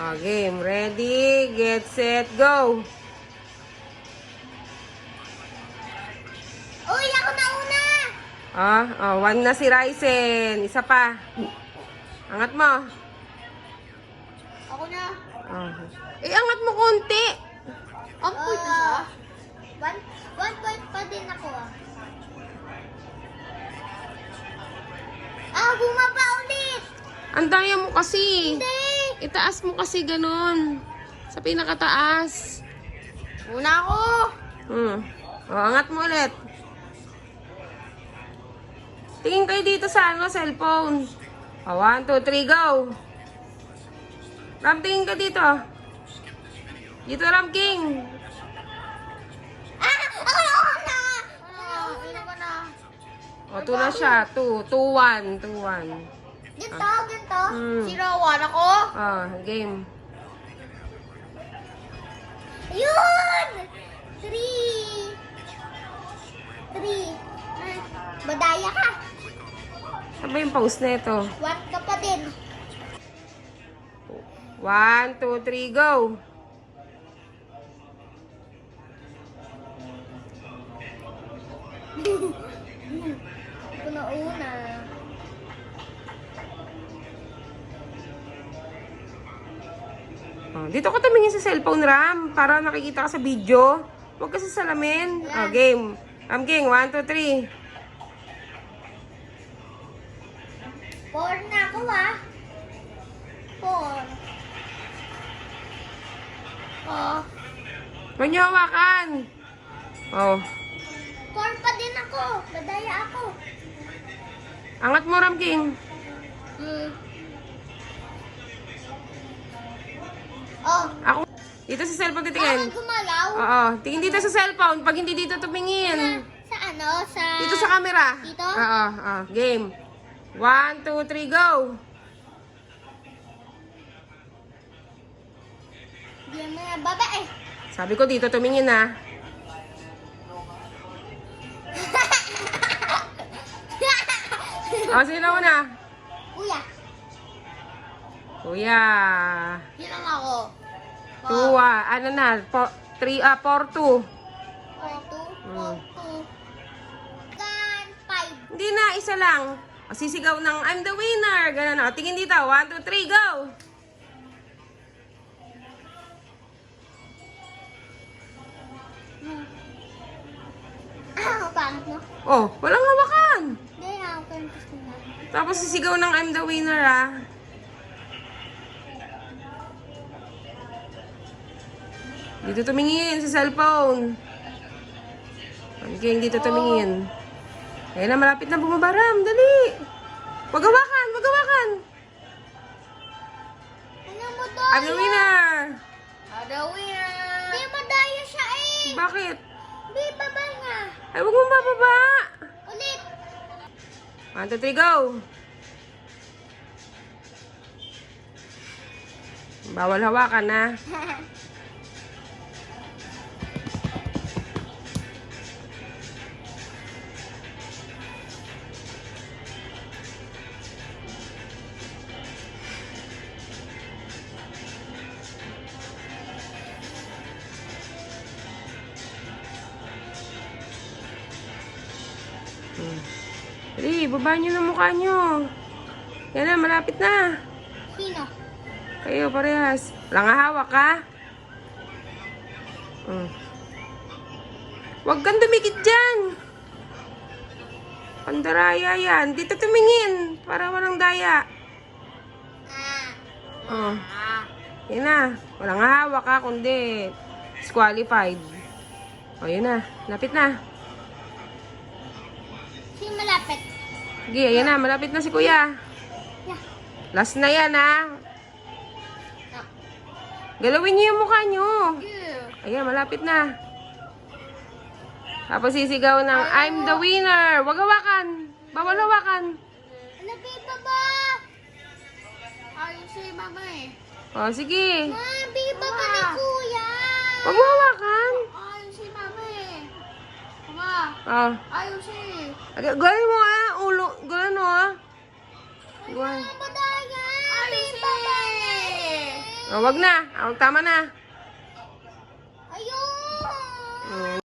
Oh, game. Ready, get, set, go. Uy, ako na una! Ah, oh, one na si Ryzen. Isa pa. Angat mo. Ako na. Oh. Eh, angat mo konti. Ang point na siya? One, one point pa din ako ah. Ah, bumaba ulit! Ang daya mo kasi. Hindi! Itaas mo kasi ganun. Sa pinakataas. Una ako! Hmm. Oh, angat mo ulit. Tingin kayo dito sa ano, cellphone. Oh, one, two, three, go. Ram, tingin ka dito. Dito, Ram King. Ah! Ako na una! Ah, una ko na. O, two na siya. Two. Two, one. Two, one. Ganto, ganto. Hmm. Zero, one ako. Oh, game. Yun! Three! Three. Ah, badaya ka. Saan ba yung pause na ito? One ka pa din. One, two, three, go. Ako na una. Oh, dito ka tumingin sa cellphone, Ram, para nakikita ka sa video. Huwag ka sa salamin. Oh, game. Ram King, one, two, three. Four na ako ah. Four. Oh. Huwag niyo hawakan. Oh. Four pa din ako. Badaya ako. Angat mo, Ram King. Hmm. Oh. Ako. Dito sa cellphone titingin. gumalaw. Oo. Tingin dito sa cellphone. Pag hindi dito tumingin. Sa ano? Sa... Dito sa camera. Dito? Oo. oo. Game. One, two, three, go. Hindi mo na baba eh. Sabi ko dito tumingin na. Oh, sino na? Kuya. Kuya. Na ako? Tuwa. Ano na? Po, three, ah, four, two. Four, two. Four, two. Gan, five. Hindi na, isa lang. O, sisigaw ng I'm the winner. Ganun. O, tingin dito. One, two, three, go. Ah. Oh, walang hawakan. Hindi, na. Tapos sisigaw ng I'm the winner, ah. Dito tumingin sa cellphone. Okay, dito tumingin. Ayun na, malapit na bumabaram. Dali. Wag hawakan, wag hawakan. Ano mo to? I'm the winner. Ada winner. Hindi, madaya siya eh. Bakit? Di, baba nga. Ay, wag mong bababa. Ulit. One, two, three, go. Bawal hawakan, na. Hmm. Dali, baba nyo ng mukha nyo. Yan na, malapit na. Sino? Kayo, parehas. Wala nga hawak, ha? Hmm. Huwag kang dumikit dyan. Pandaraya yan. Dito tumingin. Para walang daya. Ah. Oh. Ah. Yan na. Walang hawak, ha? Kundi disqualified. O, yun na. Lapit na. Sino malapit? Sige, ayan na. Malapit na si kuya. Yeah. Last na yan, ha? Galawin niyo yung mukha niyo. Yeah. Ayan, malapit na. Tapos sisigaw ng, I'm the winner. Wag hawakan. Bawal hawakan. Lapit baba. Ayun si mama eh. O, sige. Mami, Ah. Ayaw siya. Gawin mo nga, ulo. Gawin mo nga. Gawin. Ayaw siya eh. Oh, wag na. Oh, tama na. Ayaw.